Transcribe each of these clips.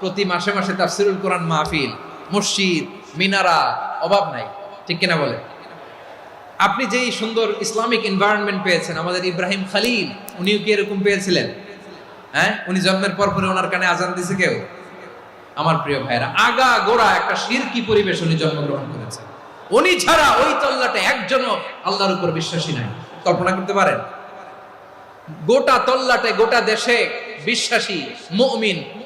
প্রতি মাসে মাসে তাফসিরুল কোরআন মাহফিল, মসজিদ, মিনারা, অভাব নাই। ঠিক কিনা বলে? আপনি যেই সুন্দর ইসলামিক এনভায়রনমেন্ট পেয়েছেন, আমাদের ইব্রাহিম খালিল, উনিও কি এরকম পেয়েছিলেন? হ্যাঁ? উনি জন্মের পর পরে ওনার কানে আজান দিছে কেউ? আমার প্রিয় ভাইরা আগা গোড়া একটা শিরকি পরিবেশ উনি জন্মগ্রহণ করেছেন। উনি ছাড়া ওই তল্লাটে একজনও আল্লাহর উপর বিশ্বাসী নাই। কল্পনা করতে পারেন? গোটা তল্লাটে, গোটা দেশে বিশ্বাসী, মুমিন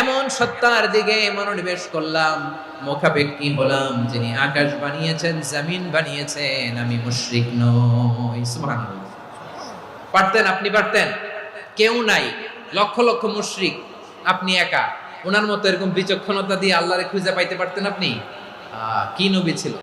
এমন সত্তার দিকে মনোনিবেশ করলাম, মুখাপেক্ষী হলাম। যিনি আকাশ বানিয়েছেন, জামিন বানিয়েছেন, আমি মুশরিক নই। পারতেন আপনি, পারতেন? কেউ নাই। লক্ষ লক্ষ মুশরিক। আপনি একা। ওনার মতো এরকম বিচক্ষণতা দিয়ে আল্লাহরে খুঁজে পাইতে পারতেন আপনি? কি নবী ছিল?